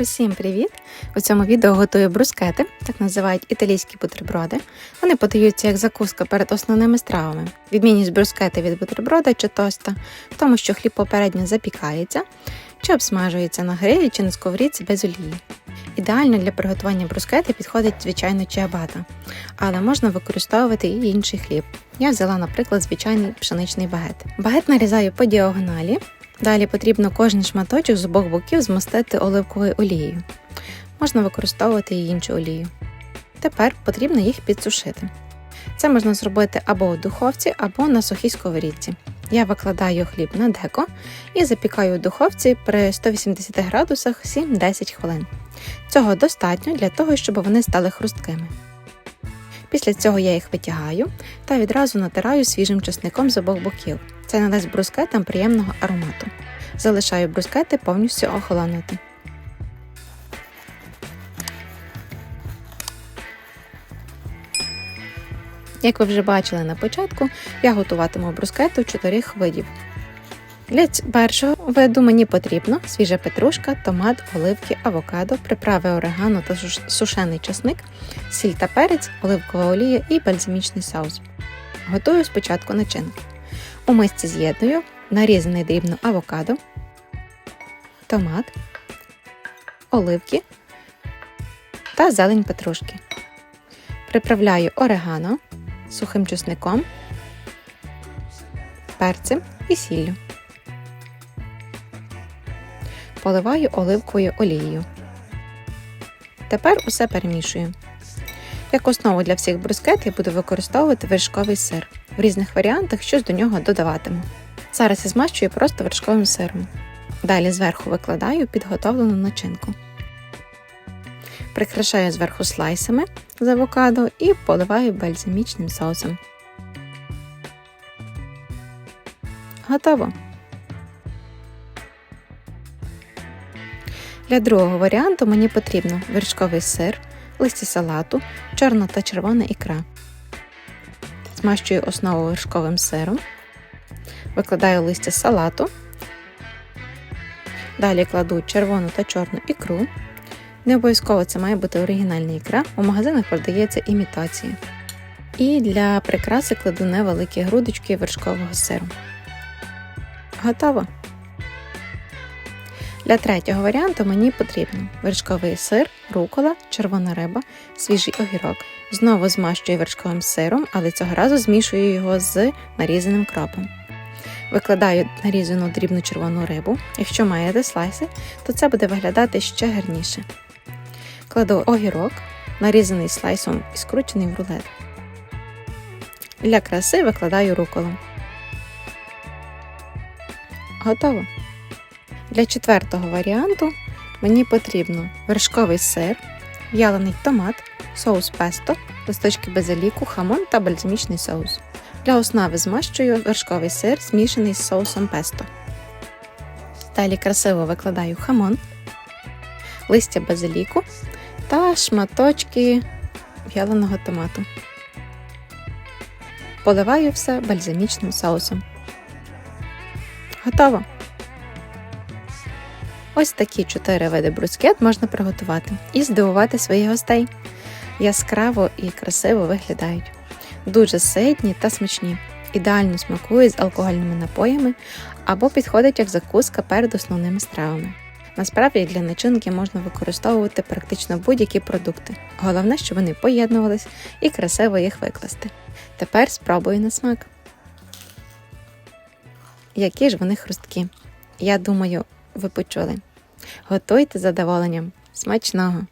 Усім привіт! У цьому відео готую брускети, так називають італійські бутерброди. Вони подаються як закуска перед основними стравами. Відмінність брускети від бутерброда чи тоста в тому, що хліб попередньо запікається, чи обсмажується на грилі чи на сковорідці без олії. Ідеально для приготування брускети підходить звичайно чиабата, але можна використовувати і інший хліб. Я взяла, наприклад, звичайний пшеничний багет. Багет нарізаю по діагоналі. Далі потрібно кожен шматочок з обох боків змастити оливковою олією. Можна використовувати і іншу олію. Тепер потрібно їх підсушити. Це можна зробити або у духовці, або на сухій сковорідці. Я викладаю хліб на деко і запікаю у духовці при 180 градусах 7-10 хвилин. Цього достатньо для того, щоб вони стали хрусткими. Після цього я їх витягаю та відразу натираю свіжим чесником з обох боків. Це надасть брускетам приємного аромату. Залишаю брускети повністю охолонути. Як ви вже бачили на початку, я готуватиму брускету чотирьох видів. Для першого виду мені потрібно свіжа петрушка, томат, оливки, авокадо, приправи орегано та сушений часник, сіль та перець, оливкова олія і бальзамічний соус. Готую спочатку начинки. У мисці з'єдную нарізаний дрібно авокадо, томат, оливки та зелень петрушки. Приправляю орегано, сухим чесником, перцем і сіллю. Поливаю оливковою олією. Тепер усе перемішую. Як основу для всіх брускет я буду використовувати вершковий сир. В різних варіантах щось до нього додаватиму. Зараз я змащую просто вершковим сиром. Далі зверху викладаю підготовлену начинку. Прикрашаю зверху слайсами з авокадо і поливаю бальзамічним соусом. Готово! Для другого варіанту мені потрібно вершковий сир, листя салату, чорна та червона ікра. Змащую основу вершковим сиром, викладаю листя салату, далі кладу червону та чорну ікру. Не обов'язково це має бути оригінальна ікра, у магазинах продається імітація. І для прикраси кладу невеликі грудочки вершкового сиру. Готово! Для третього варіанту мені потрібно вершковий сир, рукола, червона риба, свіжий огірок. Знову змащую вершковим сиром, але цього разу змішую його з нарізаним кропом. Викладаю нарізану дрібну червону рибу. Якщо маєте слайси, то це буде виглядати ще гарніше. Кладу огірок, нарізаний слайсом і скручений в рулет. Для краси викладаю руколу. Готово! Для четвертого варіанту мені потрібно вершковий сир, в'ялений томат, соус песто, листочки базиліку, хамон та бальзамічний соус. Для основи змащую вершковий сир, змішаний з соусом песто. Далі красиво викладаю хамон, листя базиліку та шматочки в'яленого томату. Поливаю все бальзамічним соусом. Готово! Ось такі чотири види брускет можна приготувати і здивувати своїх гостей. Яскраво і красиво виглядають. Дуже ситні та смачні. Ідеально смакують з алкогольними напоями або підходять як закуска перед основними стравами. Насправді для начинки можна використовувати практично будь-які продукти. Головне, щоб вони поєднувались і красиво їх викласти. Тепер спробую на смак. Які ж вони хрусткі. Я думаю, ви почули. Готуйте задоволенням. Смачного!